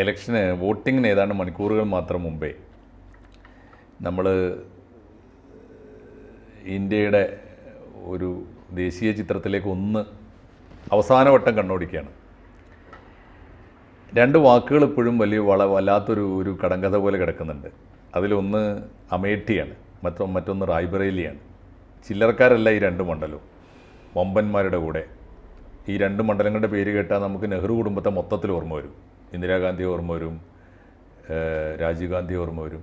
ഇലക്ഷന് വോട്ടിങ്ങിന് ഏതാണ്ട് മണിക്കൂറുകൾ മാത്രം മുമ്പേ നമ്മൾ ഇന്ത്യയുടെ ഒരു ദേശീയ ചിത്രത്തിലേക്ക് ഒന്ന് അവസാനവട്ടം കണ്ണോടിക്കുകയാണ്. രണ്ട് വാക്കുകൾ ഇപ്പോഴും വലിയ വള വല്ലാത്തൊരു ഒരു കടങ്കഥ പോലെ കിടക്കുന്നുണ്ട്. അതിലൊന്ന് അമേഠിയാണ് മറ്റൊ മറ്റൊന്ന് റായ്ബറേലിയാണ്. ചില്ലറക്കാരല്ല ഈ രണ്ട് മണ്ഡലവും വമ്പന്മാരുടെ കൂടെ. ഈ രണ്ട് മണ്ഡലങ്ങളുടെ പേര് കേട്ടാൽ നമുക്ക് നെഹ്റു കുടുംബത്തെ മൊത്തത്തിൽ ഓർമ്മ വരും. ഇന്ദിരാഗാന്ധി ഓർമ്മ വരും രാജീവ് ഗാന്ധി ഓർമ്മ വരും.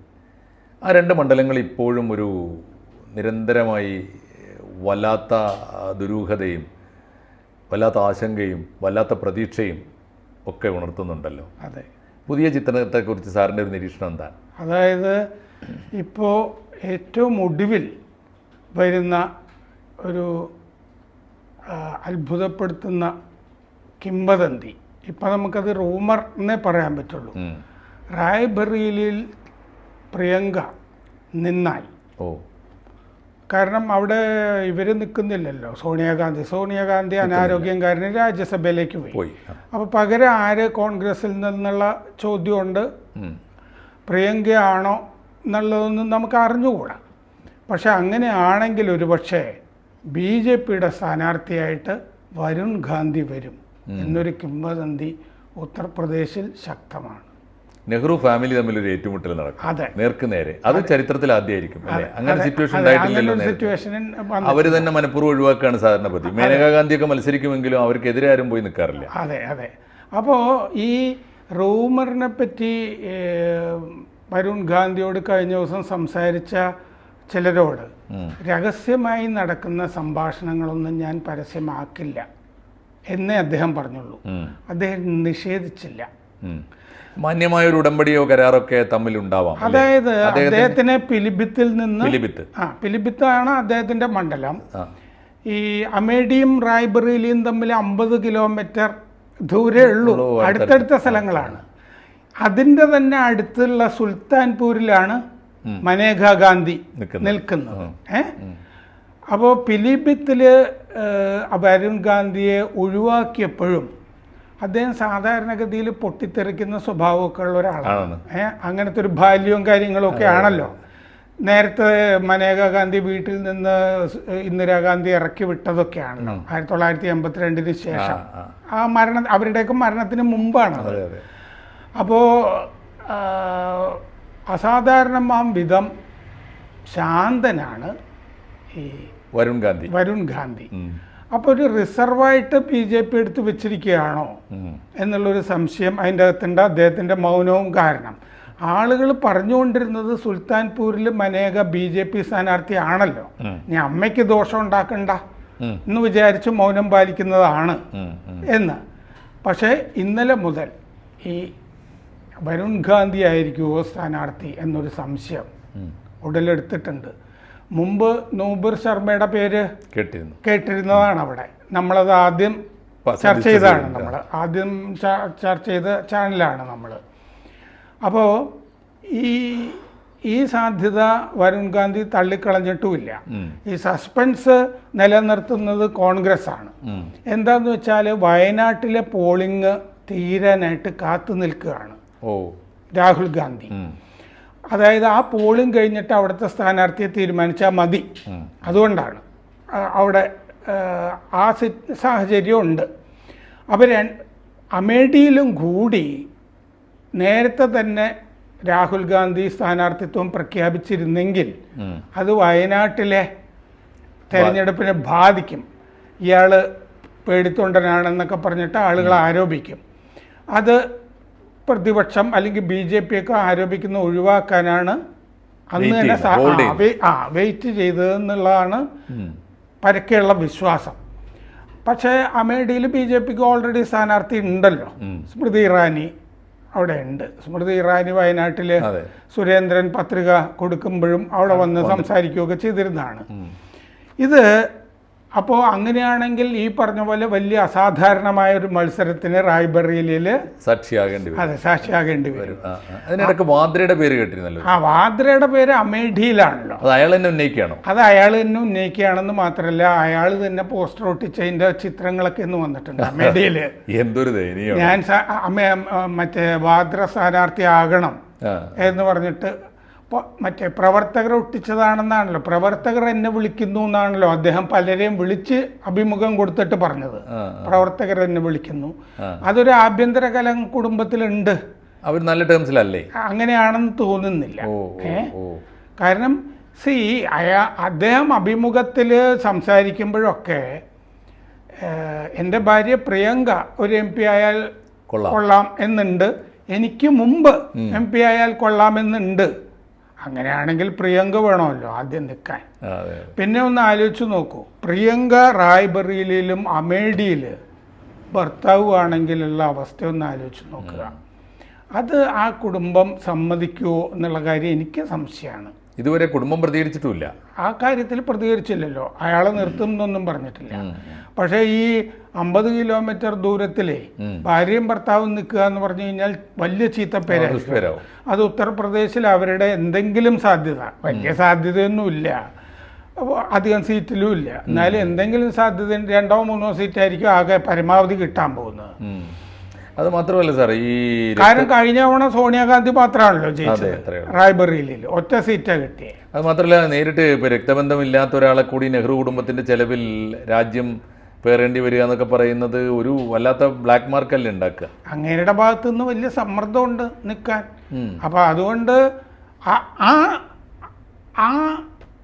ആ രണ്ട് മണ്ഡലങ്ങൾ ഇപ്പോഴും ഒരു നിരന്തരമായി വല്ലാത്ത ദുരൂഹതയും വല്ലാത്ത ആശങ്കയും വല്ലാത്ത പ്രതീക്ഷയും ഒക്കെ ഉണർത്തുന്നുണ്ടല്ലോ. അതെ. പുതിയ ചിത്രത്തെക്കുറിച്ച് സാറിന്റെ ഒരു നിരീക്ഷണം എന്താണ്? അതായത് ഇപ്പോൾ ഏറ്റവും ഒടുവിൽ വരുന്ന ഒരു അത്ഭുതപ്പെടുത്തുന്ന കിംവദന്തി ഇപ്പം നമുക്കത് റൂമർ എന്നേ പറയാൻ പറ്റുള്ളൂ. റായ്ബറേലിയിൽ പ്രിയങ്ക നിന്നായി. ഓ. കാരണം അവിടെ ഇവർ നിൽക്കുന്നില്ലല്ലോ സോണിയാഗാന്ധി. സോണിയാഗാന്ധി അനാരോഗ്യം കാരണം രാജ്യസഭയിലേക്ക് പോയി. അപ്പോൾ പകരം ആര് കോൺഗ്രസിൽ നിന്നുള്ള ചോദ്യമുണ്ട്? പ്രിയങ്കയാണോ എന്നുള്ളതൊന്നും നമുക്ക് അറിഞ്ഞുകൂടാ. പക്ഷെ അങ്ങനെയാണെങ്കിൽ ഒരുപക്ഷെ ബി ജെ പിയുടെ സ്ഥാനാർത്ഥിയായിട്ട് വരുൺ ഗാന്ധി വരും. എന്നൊരു കിംവദന്തി ഉത്തർപ്രദേശിൽ ശക്തമാണ്. നെഹ്റു ഫാമിലി തമ്മിൽ ഒരു ഏറ്റുമുട്ടൽ നടക്കും. അതെ. നേർക്ക് നേരെ. അത് ചരിത്രത്തിൽ ആദ്യമായിരിക്കും അങ്ങനെ സിറ്റുവേഷൻ ഉണ്ടായിട്ടില്ലല്ലോ അവർ തന്നെ മനഃപൂർവം ഒഴിവാക്കുകയാണ് സാധാരണ പതി മേനകാ ഗാന്ധിയൊക്കെ മത്സരിക്കുമെങ്കിലും അവർക്കെതിരെ ആരും പോയി നിൽക്കാറില്ല. അതെ അതെ. അപ്പോൾ ഈ റൂമറിനെ പറ്റി വരുൺ ഗാന്ധിയോട് കഴിഞ്ഞ ദിവസം സംസാരിച്ച ചിലരോട്. രഹസ്യമായി നടക്കുന്ന സംഭാഷണങ്ങളൊന്നും ഞാൻ പരസ്യമാക്കില്ല. എന്നേ അദ്ദേഹം പറഞ്ഞുള്ളൂ. അദ്ദേഹം നിഷേധിച്ചില്ല. മാന്യമായ ഒരു ഉടമ്പടിയോ കരാറൊക്കെ തമ്മിൽ ഉണ്ടാവാം അതായത് അദ്ദേഹത്തിനെ പിലിബിത്തിൽ നിന്ന് പിലിബിത്ത്. ആ പിലിബിത്താണ് അദ്ദേഹത്തിന്റെ മണ്ഡലം. ഈ അമേഡിയും റായ്ബറേലിയും തമ്മിൽ അമ്പത് കിലോമീറ്റർ ദൂരേ ഉള്ളൂ. അടുത്തടുത്ത സ്ഥലങ്ങളാണ്. അതിന്റെ തന്നെ അടുത്തുള്ള സുൽത്താൻപൂരിലാണ് മനേകാ ഗാന്ധി നിൽക്കുന്നത്. നിൽക്കുന്നത്. ഏ? അപ്പോൾ പിലിഭിത്തിൽ വരുൺ ഗാന്ധിയെ ഒഴിവാക്കിയപ്പോഴും അദ്ദേഹം സാധാരണഗതിയിൽ പൊട്ടിത്തെറിക്കുന്ന സ്വഭാവമൊക്കെ ഉള്ള ഒരാളാണ്. ആണ്. ഏ അങ്ങനത്തെ ഒരു ബാല്യവും കാര്യങ്ങളും ഒക്കെ ആണല്ലോ. നേരത്തെ മനേകാ ഗാന്ധി വീട്ടിൽ നിന്ന് ഇന്ദിരാഗാന്ധി ഇറക്കി വിട്ടതൊക്കെയാണല്ലോ ആയിരത്തി തൊള്ളായിരത്തി എൺപത്തിരണ്ടിന് ശേഷം. ആ. മരണ അവരുടെയൊക്കെ മരണത്തിന് മുമ്പാണ് അപ്പോൾ അസാധാരണമാം വിധം ശാന്തനാണ്. ഈ വരുൺ ഗാന്ധി. വരുൺ ഗാന്ധി. അപ്പോൾ ഒരു റിസർവായിട്ട് ബി ജെ പി എടുത്ത് വെച്ചിരിക്കുകയാണോ. എന്നുള്ളൊരു സംശയം അതിന്റെ അകത്തുണ്ട് അദ്ദേഹത്തിന്റെ മൗനവും കാരണം. ആളുകൾ പറഞ്ഞുകൊണ്ടിരുന്നത് സുൽത്താൻപൂരിൽ മനേക ബി ജെ പി സ്ഥാനാർത്ഥിയാണല്ലോ. ആണല്ലോ ഇനി അമ്മയ്ക്ക് ദോഷം ഉണ്ടാക്കണ്ട. എന്ന് വിചാരിച്ച് മൗനം പാലിക്കുന്നതാണ്. എന്ന്. പക്ഷേ ഇന്നലെ മുതൽ ഈ വരുൺ ഗാന്ധി ആയിരിക്കുമോ സ്ഥാനാർത്ഥി എന്നൊരു സംശയം ഉടലെടുത്തിട്ടുണ്ട്. മുമ്പ് നൂബിർ ശർമ്മയുടെ പേര് കേട്ടിരുന്നു. കേട്ടിരുന്നതാണ് അവിടെ നമ്മളത് ആദ്യം ചർച്ച ചെയ്താണ് ചെയ്തതാണ് നമ്മൾ ആദ്യം ചർച്ച ചെയ്ത ചാനലാണ് നമ്മൾ അപ്പോൾ ഈ ഈ സാധ്യത വരുൺ ഗാന്ധി തള്ളിക്കളഞ്ഞിട്ടുമില്ല. ഈ സസ്പെൻസ് നിലനിർത്തുന്നത് കോൺഗ്രസ് ആണ്. എന്താന്ന് വെച്ചാൽ വയനാട്ടിലെ പോളിംഗ് തീരാനായിട്ട് കാത്തു നിൽക്കുകയാണ് രാഹുൽ ഗാന്ധി. അതായത് ആ പോളിംഗ് കഴിഞ്ഞിട്ട് അവിടുത്തെ സ്ഥാനാർത്ഥിയെ തീരുമാനിച്ചാൽ മതി. അതുകൊണ്ടാണ്. അവിടെ ആ, സാഹചര്യം ഉണ്ട് അവർ അമേഠിയിലും കൂടി നേരത്തെ തന്നെ രാഹുൽ ഗാന്ധി സ്ഥാനാർത്ഥിത്വം പ്രഖ്യാപിച്ചിരുന്നെങ്കിൽ അത് വയനാട്ടിലെ തെരഞ്ഞെടുപ്പിനെ ബാധിക്കും. ഇയാൾ പേടിത്തൊണ്ടനാണെന്നൊക്കെ പറഞ്ഞിട്ട് ആളുകൾ ആരോപിക്കും. അത് പ്രതിപക്ഷം അല്ലെങ്കിൽ ബി ജെ പി ഒക്കെ ആരോപിക്കുന്ന ഒഴിവാക്കാനാണ് അന്ന് തന്നെ ആ, വെയിറ്റ് ചെയ്തതെന്നുള്ളതാണ് പരക്കെയുള്ള വിശ്വാസം. പക്ഷേ അമേഠിയിൽ ബി ജെ പിക്ക് ഓൾറെഡി സ്ഥാനാർത്ഥി ഉണ്ടല്ലോ. സ്മൃതി ഇറാനി അവിടെ ഉണ്ട്. സ്മൃതി ഇറാനി വയനാട്ടിൽ സുരേന്ദ്രൻ പത്രിക കൊടുക്കുമ്പോഴും അവിടെ വന്ന് സംസാരിക്കുകയൊക്കെ ചെയ്തിരുന്നതാണ്. ഇത് അപ്പോൾ അങ്ങനെയാണെങ്കിൽ ഈ പറഞ്ഞ പോലെ വലിയ അസാധാരണമായ ഒരു മത്സരത്തിന് റായ്ബറേലിയിൽ സാക്ഷിയാകേണ്ടി വരും. അതെ സാക്ഷിയാകേണ്ടി വരും. അതിനിടയ്ക്ക് വാദ്രയുടെ പേര് കേട്ടിരുന്നല്ലോ. ആ വാദ്രയുടെ പേര് അമേഠിയിലാണല്ലോ. അത് അയാൾ തന്നെ ഉന്നയിക്കുകയാണോ? അത് അയാൾ തന്നെ ഉന്നയിക്കുകയാണെന്ന് മാത്രമല്ല അയാൾ തന്നെ പോസ്റ്റർ ഒട്ടിച്ചതിന്റെ ചിത്രങ്ങളൊക്കെ ഇന്ന് വന്നിട്ടുണ്ട് അമേഠിയിൽ. എന്തൊരു ഞാൻ മറ്റേ വാദ്ര സ്ഥാനാർത്ഥി ആകണം എന്ന് പറഞ്ഞിട്ട് മറ്റേ പ്രവർത്തകർ ഒട്ടിച്ചതാണെന്നാണല്ലോ. പ്രവർത്തകർ എന്നെ വിളിക്കുന്നു എന്നാണല്ലോ അദ്ദേഹം പലരെയും വിളിച്ച് അഭിമുഖം കൊടുത്തിട്ട് പറഞ്ഞത്. പ്രവർത്തകർ എന്നെ വിളിക്കുന്നു. അതൊരു ആഭ്യന്തര കലം കുടുംബത്തിലുണ്ട്. അവർ നല്ല ടേംസിലല്ലേ? അങ്ങനെയാണെന്ന് തോന്നുന്നില്ല. കാരണം സി അയാ അദ്ദേഹം അഭിമുഖത്തിൽ സംസാരിക്കുമ്പോഴൊക്കെ എന്റെ ഭാര്യ പ്രിയങ്ക ഒരു എം പി ആയാൽ കൊള്ളാം. കൊള്ളാം എന്നുണ്ട്. എനിക്ക് മുമ്പ് എം പി ആയാൽ കൊള്ളാമെന്നുണ്ട് അങ്ങനെയാണെങ്കിൽ പ്രിയങ്ക വേണമല്ലോ ആദ്യം നിൽക്കാൻ. പിന്നെ ഒന്ന് ആലോചിച്ച് നോക്കൂ. പ്രിയങ്ക റായ്ബറിയിലും അമേഡിയിൽ ഭർത്താവ് ആണെങ്കിലുള്ള അവസ്ഥ ഒന്ന് ആലോചിച്ച് നോക്കുക. അത് ആ കുടുംബം സമ്മതിക്കുമോ എന്നുള്ള കാര്യം എനിക്ക് സംശയമാണ്. ഇതുവരെ കുടുംബം പ്രതികരിച്ചിട്ടുമില്ല. ആ കാര്യത്തിൽ പ്രതികരിച്ചില്ലല്ലോ. അയാളെ നിർത്തുന്നൊന്നും പറഞ്ഞിട്ടില്ല. പക്ഷേ ഈ അമ്പത് കിലോമീറ്റർ ദൂരത്തിലെ. ഭാര്യയും ഭർത്താവും നിൽക്കുക എന്ന് പറഞ്ഞു കഴിഞ്ഞാൽ വലിയ ദുഷ്പേരാവും. അത് ഉത്തർപ്രദേശിൽ അവരുടെ എന്തെങ്കിലും സാധ്യത. വലിയ സാധ്യതയൊന്നുമില്ല. അധികം സീറ്റിലും ഇല്ല എന്നാലും എന്തെങ്കിലും സാധ്യത രണ്ടോ മൂന്നോ സീറ്റായിരിക്കും ആകെ പരമാവധി കിട്ടാൻ പോകുന്നത്. അത് മാത്രമല്ല സാർ ഈ കാരണം കഴിഞ്ഞ തവണ സോണിയാഗാന്ധി മാത്രമാണല്ലോ റായ്ബറിയിൽ ജയിച്ചത്. അത്രയോ റായ്ബറേലിയിൽ ഒറ്റ സീറ്റാ കിട്ടിയത് അത് മാത്രമല്ല നേരിട്ട് ഇപ്പൊ രക്തബന്ധമില്ലാത്ത ഒരാളെ കൂടി നെഹ്റു കുടുംബത്തിന്റെ ചെലവിൽ രാജ്യം പേറേണ്ടി വരിക എന്നൊക്കെ പറയുന്നത് ഒരു വല്ലാത്ത ബ്ലാക്ക് മാർക്ക് മാർക്കല്ലേ ഉണ്ടാക്കുക? അങ്ങേരുടെ ഭാഗത്തു നിന്ന് വലിയ സമ്മർദ്ദമുണ്ട് നിൽക്കാൻ. ഉം. അപ്പൊ അതുകൊണ്ട് ആ- ആ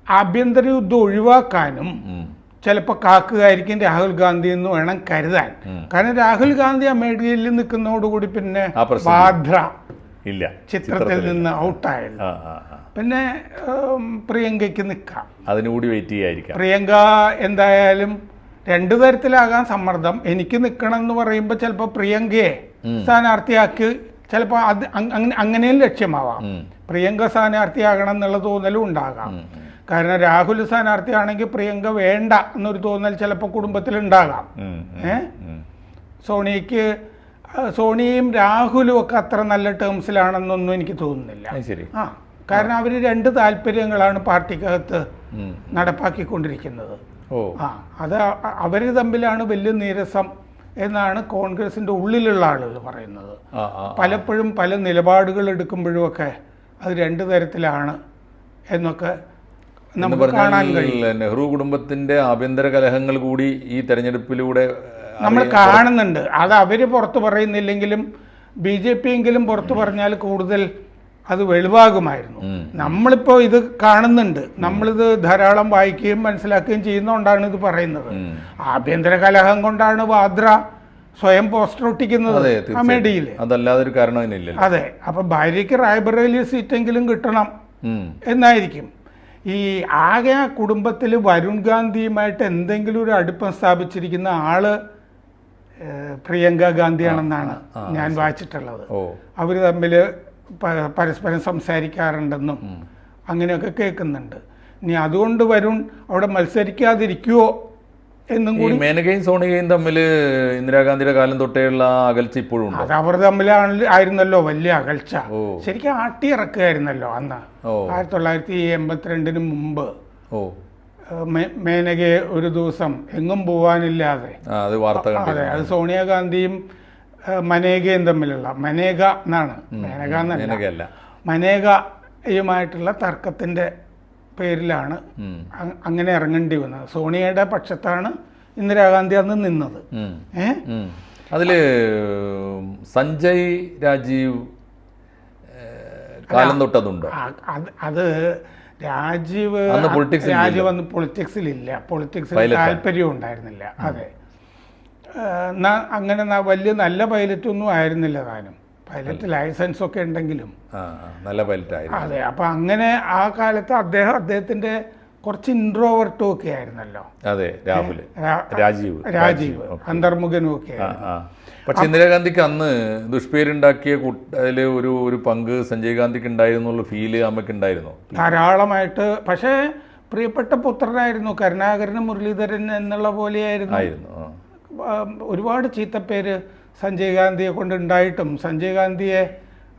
ആഭ്യന്തര യുദ്ധം ഒഴിവാക്കാനും. ചിലപ്പോൾ കാക്കുകയായിരിക്കും രാഹുൽ ഗാന്ധി എന്ന് വേണം കരുതാൻ. കാരണം രാഹുൽ ഗാന്ധി ആ മേഖലയിൽ നിൽക്കുന്നതോടുകൂടി പിന്നെ ബാധ്ര ഇല്ല. ചിത്രത്തിൽ നിന്ന് ഔട്ടായത്. പിന്നെ പ്രിയങ്കയ്ക്ക് നിൽക്കാം. അതിനുകൂടി വെയിറ്റ് ചെയ്യായിരിക്കാം. പ്രിയങ്ക എന്തായാലും രണ്ടു തരത്തിലാകാൻ സമ്മർദ്ദം. എനിക്ക് നിൽക്കണം എന്ന് പറയുമ്പോൾ ചിലപ്പോൾ പ്രിയങ്കയെ സ്ഥാനാർത്ഥിയാക്കി ചിലപ്പോൾ അത് അങ്ങനെ- അങ്ങനെയും ലക്ഷ്യമാവാം. പ്രിയങ്ക സ്ഥാനാർത്ഥിയാകണം എന്നുള്ള തോന്നലും ഉണ്ടാകാം. കാരണം രാഹുൽ സ്ഥാനാർത്ഥിയാണെങ്കിൽ പ്രിയങ്ക വേണ്ട എന്നൊരു തോന്നൽ ചിലപ്പോൾ കുടുംബത്തിലുണ്ടാകാം. ഏ? സോണിക്ക് സോണിയും രാഹുലും ഒക്കെ അത്ര നല്ല ടേംസിലാണെന്നൊന്നും എനിക്ക് തോന്നുന്നില്ല. ആ കാരണം അവർ രണ്ട് താല്പര്യങ്ങളാണ് പാർട്ടിക്കകത്ത് നടപ്പാക്കി നടപ്പാക്കിക്കൊണ്ടിരിക്കുന്നത്. ആ അത് അവർ തമ്മിലാണ് വലിയ നീരസം എന്നാണ് കോൺഗ്രസിന്റെ ഉള്ളിലുള്ള ആളുകൾ പറയുന്നത്. പലപ്പോഴും പല നിലപാടുകൾ എടുക്കുമ്പോഴും ഒക്കെ അത് രണ്ട് തരത്തിലാണ് എന്നൊക്കെ എന്ന് നമുക്ക് കാണാൻ കഴിയും. നെഹ്റു കുടുംബത്തിന്റെ ആഭ്യന്തര കലഹങ്ങൾ കൂടി ഈ തെരഞ്ഞെടുപ്പിലൂടെ നമ്മൾ കാണുന്നുണ്ട്. അത് അവർ പുറത്തു പറയുന്നില്ലെങ്കിലും ബി ജെ പി എങ്കിലും പുറത്തു പറഞ്ഞാൽ കൂടുതൽ അത് വെളിവാകുമായിരുന്നു. നമ്മളിപ്പോ നമ്മളിപ്പോൾ ഇത് കാണുന്നുണ്ട്. നമ്മളിത് ധാരാളം വായിക്കുകയും മനസ്സിലാക്കുകയും ചെയ്യുന്നതുകൊണ്ടാണ് ഇത് പറയുന്നത്. ആഭ്യന്തര കലഹം കൊണ്ടാണ് വാദ്ര സ്വയം പോസ്റ്റർ ഒട്ടിക്കുന്നത് അമേഡിയിൽ അതല്ലാതെ ഒരു കാരണം അതെ അപ്പൊ ഭാര്യയ്ക്ക് റായ്ബറേലി സീറ്റെങ്കിലും കിട്ടണം എന്നായിരിക്കും. ഈ ആകെ ആ കുടുംബത്തിൽ വരുൺ ഗാന്ധിയുമായിട്ട് എന്തെങ്കിലും ഒരു അടുപ്പം സ്ഥാപിച്ചിരിക്കുന്ന ആൾ പ്രിയങ്ക ഗാന്ധിയാണെന്നാണ് ഞാൻ വായിച്ചിട്ടുള്ളത്. അവർ തമ്മിൽ പരസ്പരം സംസാരിക്കാറുണ്ടെന്നും അങ്ങനെയൊക്കെ കേൾക്കുന്നുണ്ട്. ഇനി അതുകൊണ്ട് വരുൺ അവിടെ മത്സരിക്കാതിരിക്കുവോ? എന്നും കൂടി. മേനകയും സോണികയും തമ്മിൽ ഇന്ദിരാഗാന്ധിയുടെ കാലം തൊട്ടേയുള്ള അകൽച്ച ഇപ്പോഴും ഉണ്ട്? അത് അവർ തമ്മിലാണ് ആയിരുന്നല്ലോ വലിയ അകൽച്ച. ശരിക്കും ആട്ടിയിറക്കുകയായിരുന്നല്ലോ അന്ന്. ആയിരത്തി തൊള്ളായിരത്തി എൺപത്തിരണ്ടിന് മുമ്പ്. ഓ. മേനകയെ ഒരു ദിവസം എങ്ങും പോവാനില്ലാതെ. അത് വാർത്ത അതെ സോണിയാഗാന്ധിയും മനേകയും തമ്മിലുള്ള മനേക എന്നാണ്. മേനക എന്നല്ല. മനേകയുമായിട്ടുള്ള തർക്കത്തിന്റെ പേരിലാണ് അങ്ങനെ ഇറങ്ങേണ്ടി വന്നത്. സോണിയയുടെ പക്ഷത്താണ് ഇന്ദിരാഗാന്ധി അന്ന് നിന്നത്. ഏ? അതിൽ സഞ്ജയ് രാജീവ് കാലം തൊട്ടതുണ്ട്? അത് രാജീവ് രാജീവ് അന്ന് പൊളിറ്റിക്സിലില്ല പൊളിറ്റിക്സിൽ ഇല്ല പൊളിറ്റിക്സിൽ താല്പര്യം ഉണ്ടായിരുന്നില്ല. അതെ. അങ്ങനെ വലിയ നല്ല പൈലറ്റ് ഒന്നും ആയിരുന്നില്ല താനും. പൈലറ്റ് ലൈസൻസ് ഒക്കെ ഉണ്ടെങ്കിലും. നല്ല പൈലറ്റ് ആയിരുന്നു അതെ അപ്പൊ അങ്ങനെ ആ കാലത്ത് അദ്ദേഹം അദ്ദേഹത്തിന്റെ കുറച്ച് ഇൻട്രോവർട്ടും ഒക്കെ ആയിരുന്നല്ലോ. അതെ രാഹുൽ രാജീവ്. രാജീവ്. അന്തർമുഖനും ഒക്കെ പക്ഷെ ഇന്ദിരാഗാന്ധിക്ക് അന്ന് ദുഷ്പേരുണ്ടാക്കിയ കുട്ടിയിൽ ഒരു ഒരു പങ്ക് സഞ്ജയ് ഗാന്ധിക്ക് ഉണ്ടായിരുന്നു ഫീൽ അമ്മയ്ക്ക് ഉണ്ടായിരുന്നു? ധാരാളമായിട്ട് പക്ഷേ പ്രിയപ്പെട്ട പുത്രനായിരുന്നു കരുണാകരൻ മുരളീധരൻ എന്നുള്ള പോലെയായിരുന്നു. ഒരുപാട് ചീത്തപ്പേര് സഞ്ജയ് ഗാന്ധിയെ കൊണ്ട് ഉണ്ടായിട്ടും സഞ്ജയ് ഗാന്ധിയെ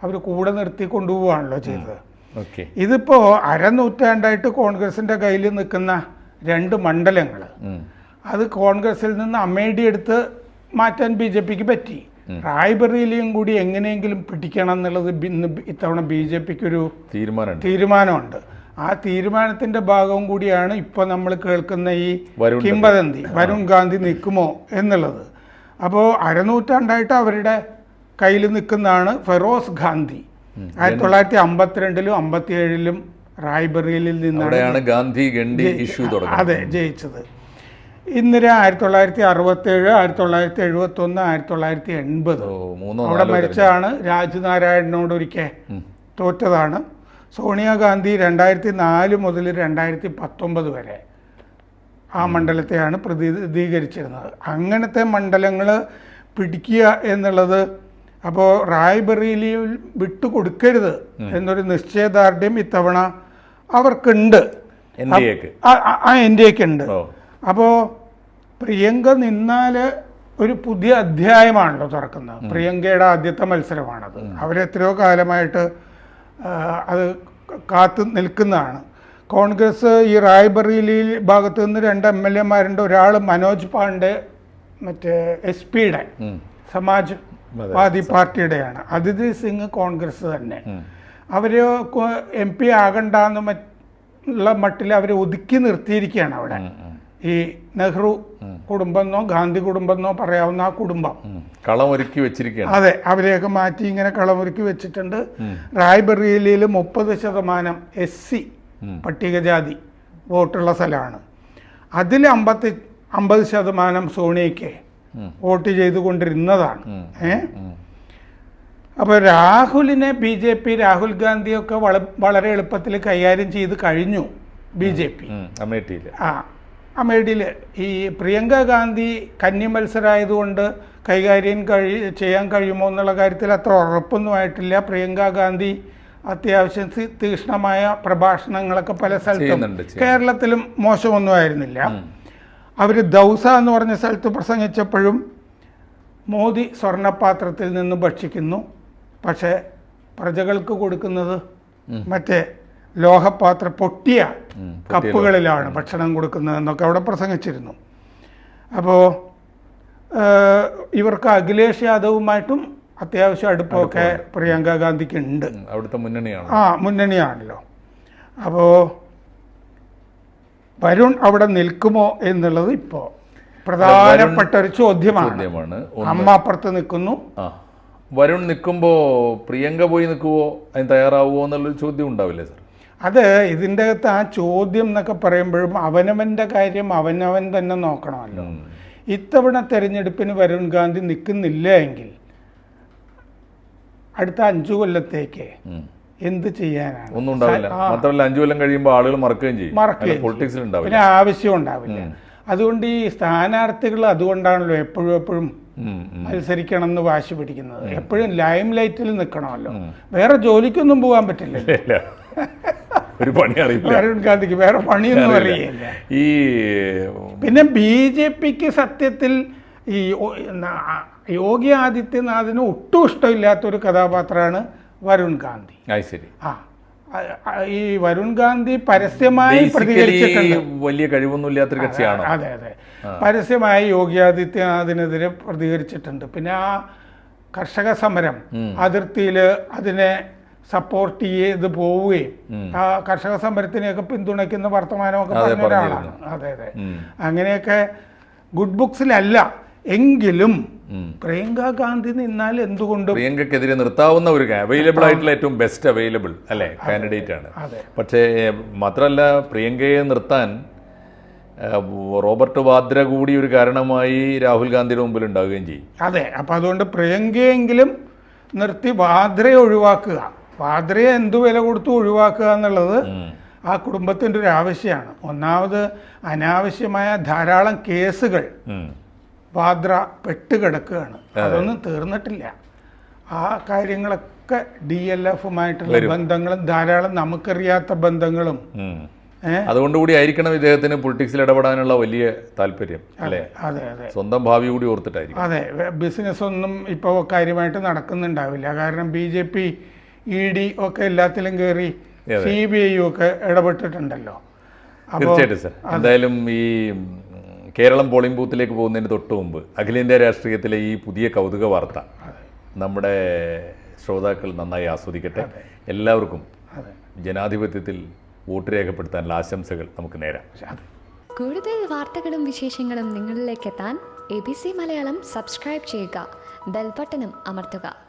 അവർ കൂടെ നിർത്തി കൊണ്ടുപോവാണല്ലോ ചെയ്തത്. ഇതിപ്പോ ഇതിപ്പോൾ അരനൂറ്റാണ്ടായിട്ട് കോൺഗ്രസിന്റെ കയ്യിൽ നിൽക്കുന്ന രണ്ട് മണ്ഡലങ്ങൾ അത് കോൺഗ്രസിൽ നിന്ന് അമേഡി എടുത്ത് മാറ്റാൻ ബി ജെ പിക്ക് പറ്റി. റായ്ബറേലിയും കൂടി എങ്ങനെയെങ്കിലും പിടിക്കണം എന്നുള്ളത് ഇന്ന് ഇത്തവണ ബി ജെ പിക്ക് ഒരു തീരുമാനമുണ്ട്. തീരുമാനമുണ്ട്. ആ തീരുമാനത്തിന്റെ ഭാഗവും കൂടിയാണ് ഇപ്പൊ നമ്മൾ കേൾക്കുന്ന ഈ വരുൺ കിംവദന്തി വരുൺ ഗാന്ധി നിൽക്കുമോ എന്നുള്ളത്. അപ്പോൾ അരനൂറ്റാണ്ടായിട്ട് അവരുടെ കയ്യിൽ നിൽക്കുന്നതാണ് ഫെറോസ് ഗാന്ധി. ആയിരത്തി തൊള്ളായിരത്തി അമ്പത്തിരണ്ടിലും അമ്പത്തിയേഴിലും റായ്ബറിയിൽ നിന്നാണ് ഗാന്ധി ഗണ്ഡി ഇഷ്യൂ അതെ ജയിച്ചത്. ഇന്ദിര ആയിരത്തി തൊള്ളായിരത്തി അറുപത്തേഴ് ആയിരത്തി തൊള്ളായിരത്തി എഴുപത്തി ഒന്ന് ആയിരത്തി തൊള്ളായിരത്തി എൺപത് അവിടെ മരിച്ചാണ് മരിച്ചതാണ് രാജ്നാരായണനോട് ഒരിക്കൽ തോറ്റതാണ്. സോണിയാഗാന്ധി രണ്ടായിരത്തി നാല് മുതൽ രണ്ടായിരത്തി പത്തൊമ്പത് വരെ. ആ മണ്ഡലത്തെയാണ് പ്രതിനിധീകരിച്ചിരുന്നത്. അങ്ങനത്തെ മണ്ഡലങ്ങൾ പിടിക്കുക എന്നുള്ളത് അപ്പോൾ റായ്ബറേലിയിൽ വിട്ടുകൊടുക്കരുത് എന്നൊരു നിശ്ചയദാർഢ്യം ഇത്തവണ അവർക്കുണ്ട്. എൻ ഡി എക്ക്. ആ- ആ- ആ ഉണ്ട് അപ്പോൾ പ്രിയങ്ക നിന്നാൽ ഒരു പുതിയ അധ്യായമാണല്ലോ തുറക്കുന്നത്. പ്രിയങ്കയുടെ ആദ്യത്തെ മത്സരമാണത്. അവരെത്രയോ കാലമായിട്ട് അത് കാത്തു നിൽക്കുന്നതാണ്. കോൺഗ്രസ് ഈ റായ്ബറേലി ഭാഗത്ത് നിന്ന് രണ്ട് എം എൽ എമാരുണ്ട്. ഒരാൾ മനോജ് പാണ്ഡെ മറ്റേ എസ് പിയുടെ സമാജ്. വാദി പാർട്ടിയുടെയാണ്. അതിഥി സിംഗ് കോൺഗ്രസ് തന്നെ. അവർ അവർ എം പി ആകണ്ടെന്ന് ഉള്ള മട്ടിൽ അവരെ ഒതുക്കി നിർത്തിയിരിക്കുകയാണ് അവിടെ. ഈ നെഹ്റു കുടുംബമെന്നോ ഗാന്ധി കുടുംബമെന്നോ പറയാവുന്ന ആ കുടുംബം. കളമൊരുക്കി വെച്ചിരിക്കുകയാണ്. അതെ അവരെയൊക്കെ മാറ്റി ഇങ്ങനെ കളമൊരുക്കി വെച്ചിട്ടുണ്ട്. റായ്ബറേലിയിൽ മുപ്പത് ശതമാനം എസ് സി. പട്ടികജാതി വോട്ടുള്ള സ്ഥലമാണ്. അതിൽ അമ്പത്തി അമ്പത് ശതമാനം സോണിയയ്ക്ക് വോട്ട് ചെയ്തുകൊണ്ടിരുന്നതാണ്. ഏ. അപ്പോൾ രാഹുലിനെ ബി ജെ പി രാഹുൽ ഗാന്ധിയൊക്കെ വളരെ എളുപ്പത്തിൽ കൈകാര്യം ചെയ്ത് കഴിഞ്ഞു ബി ജെ പി. അമേഠിയിൽ ആ അമേഠിയിൽ ഈ പ്രിയങ്ക ഗാന്ധി കന്നി മത്സരമായതുകൊണ്ട് കൈകാര്യം കഴി ചെയ്യാൻ കഴിയുമോ എന്നുള്ള കാര്യത്തിൽ അത്ര ഉറപ്പൊന്നുമായിട്ടില്ല പ്രിയങ്ക ഗാന്ധി അത്യാവശ്യം തീക്ഷ്ണമായ പ്രഭാഷണങ്ങളൊക്കെ പല സ്ഥലത്തും. കേരളത്തിലും മോശമൊന്നും ആയിരുന്നില്ല. അവർ ദൗസ എന്ന് പറഞ്ഞ സ്ഥലത്ത് പ്രസംഗിച്ചപ്പോഴും മോദി സ്വർണപാത്രത്തിൽ നിന്ന് ഭക്ഷിക്കുന്നു. പക്ഷേ പ്രജകൾക്ക് കൊടുക്കുന്നത് മറ്റേ ലോഹപാത്ര പൊട്ടിയ കപ്പുകളിലാണ് ഭക്ഷണം കൊടുക്കുന്നതെന്നൊക്കെ അവിടെ പ്രസംഗിച്ചിരുന്നു. അപ്പോൾ ഇവർക്ക് അഖിലേഷ് യാദവുമായിട്ടും അത്യാവശ്യം അടുപ്പമൊക്കെ പ്രിയങ്ക ഗാന്ധിക്ക് ഉണ്ട്. അവിടുത്തെ മുന്നണിയാണ്. ആ മുന്നണിയാണല്ലോ. അപ്പോൾ വരുൺ അവിടെ നിൽക്കുമോ എന്നുള്ളത് ഇപ്പോൾ പ്രധാനപ്പെട്ട ഒരു ചോദ്യമാണ്. അമ്മ അപ്പുറത്ത് നിൽക്കുന്നു. വരുൺ നിൽക്കുമ്പോൾ പ്രിയങ്ക പോയി നിൽക്കുമോ അതിന് തയ്യാറാവുമോ എന്നുള്ളൊരു ചോദ്യം ഉണ്ടാവില്ലേ സാർ? അത് ഇതിന്റെ അകത്ത് ആ ചോദ്യം എന്നൊക്കെ പറയുമ്പോഴും അവനവന്റെ കാര്യം അവനവൻ തന്നെ നോക്കണമല്ലോ. ഇത്തവണ തെരഞ്ഞെടുപ്പിന് വരുൺ ഗാന്ധി നിൽക്കുന്നില്ല എങ്കിൽ അടുത്ത അഞ്ചു കൊല്ലത്തേക്ക്. എന്ത് ചെയ്യാനാണ്? ഒന്നും ഉണ്ടാവില്ല. മാത്രമല്ല അഞ്ചു കൊല്ലം കഴിയുമ്പോൾ ആളുകൾ മറക്കുകയും ചെയ്യും. മറക്കുകയും പൊളിറ്റിക്സിൽ ഉണ്ടാവില്ല. പിന്നെ ആവശ്യം ഉണ്ടാവില്ല. അതുകൊണ്ട് ഈ സ്ഥാനാർത്ഥികൾ അതുകൊണ്ടാണല്ലോ എപ്പോഴും എപ്പോഴും. മത്സരിക്കണം എന്ന് വാശി പിടിക്കുന്നത്. എപ്പോഴും ലൈം ലൈറ്റിൽ നിൽക്കണമല്ലോ വേറെ ജോലിക്കൊന്നും പോകാൻ പറ്റില്ല ഒരു പണി അറിയില്ല. അരുൺ ഗാന്ധിക്ക് വേറെ പണിയൊന്നും അറിയില്ല. ഈ പിന്നെ ബി ജെ പിക്ക് സത്യത്തിൽ ഈ യോഗി ആദിത്യനാഥിന് ഒട്ടും ഇഷ്ടമില്ലാത്തൊരു കഥാപാത്രമാണ് വരുൺ ഗാന്ധി. ശരി. ആ ഈ വരുൺ ഗാന്ധി പരസ്യമായി പ്രതികരിച്ചിട്ടുണ്ട്. വലിയ കഴിവൊന്നും ഇല്ലാത്തൊരു കക്ഷിയാണോ? അതെ അതെ. പരസ്യമായി യോഗി ആദിത്യനാഥിനെതിരെ പ്രതികരിച്ചിട്ടുണ്ട്. പിന്നെ ആ കർഷക സമരം അതിർത്തിയിൽ അതിനെ സപ്പോർട്ട് ചെയ്ത് പോവുകയും ആ കർഷക സമരത്തിനെയൊക്കെ പിന്തുണയ്ക്കുന്ന വർത്തമാനമൊക്കെ പറഞ്ഞ ഒരാളാണ്. അതെ അതെ. അങ്ങനെയൊക്കെ ഗുഡ് ബുക്സിലല്ല എങ്കിലും. പ്രിയങ്ക ഗാന്ധി നിന്നാൽ എന്തുകൊണ്ട് പ്രിയങ്കക്കെതിരെ നിർത്താവുന്ന ഒരു അവൈലബിൾ ആയിട്ടുള്ള ഏറ്റവും ബെസ്റ്റ് അവൈലബിൾ അല്ലേ? കാൻഡിഡേറ്റ് ആണ്. പക്ഷേ മാത്രമല്ല പ്രിയങ്കയെ നിർത്താൻ റോബർട്ട് വാദ്ര കൂടി ഒരു കാരണമായി രാഹുൽ ഗാന്ധിയുടെ മുമ്പിൽ ഉണ്ടാവുകയും ചെയ്യും. അതെ അപ്പം അതുകൊണ്ട് പ്രിയങ്കയെങ്കിലും നിർത്തി വാദ്രയെ ഒഴിവാക്കുക. വാദ്രയെ എന്തു വില കൊടുത്തു ഒഴിവാക്കുക എന്നുള്ളത് ആ കുടുംബത്തിന്റെ ഒരു ആവശ്യമാണ്. ഒന്നാമത് അനാവശ്യമായ ധാരാളം കേസുകൾ ഉം. വാദ്ര പെട്ടുകിടക്കുകയാണ്. അതൊന്നും തീർന്നിട്ടില്ല. ആ കാര്യങ്ങളൊക്കെ ഡി എൽ എഫുമായിട്ടുള്ള ബന്ധങ്ങളും ധാരാളം നമുക്കറിയാത്ത ബന്ധങ്ങളും? അതുകൊണ്ടുകൂടി ആയിരിക്കണം ഇദ്ദേഹത്തിന് പൊളിറ്റിക്സിൽ ഇടപെടാനുള്ള വലിയ താല്പര്യം അല്ലേ? അതെ അതെ. സ്വന്തം ഭാവി കൂടി ഓർത്തിട്ടായിരിക്കും അതെ ബിസിനസ് ഒന്നും ഇപ്പോൾ കാര്യമായിട്ട് നടക്കുന്നുണ്ടാവില്ല. കാരണം B J P E D ഒക്കെ എല്ലാത്തിലും കയറി സി ബി ഐ ഒക്കെ ഇടപെട്ടിട്ടുണ്ടല്ലോ. തീർച്ചയായിട്ടും സർ. എന്തായാലും ഈ കേരളം പോളിംഗ് ബൂത്തിലേക്ക് പോകുന്നതിന് തൊട്ട് മുമ്പ് അഖിലേന്ത്യാ രാഷ്ട്രീയത്തിലെ ഈ പുതിയ കൗതുക വാർത്ത നമ്മുടെ ശ്രോതാക്കൾ നന്നായി ആസ്വദിക്കട്ടെ. എല്ലാവർക്കും ജനാധിപത്യത്തിൽ വോട്ട് രേഖപ്പെടുത്താനുള്ള ആശംസകൾ നമുക്ക് നേരാം. കൂടുതൽ വാർത്തകളും വിശേഷങ്ങളും നിങ്ങളിലേക്ക് എത്താൻ A B C Malayalam subscribe ചെയ്യുക. ബെൽബട്ടനും അമർത്തുക.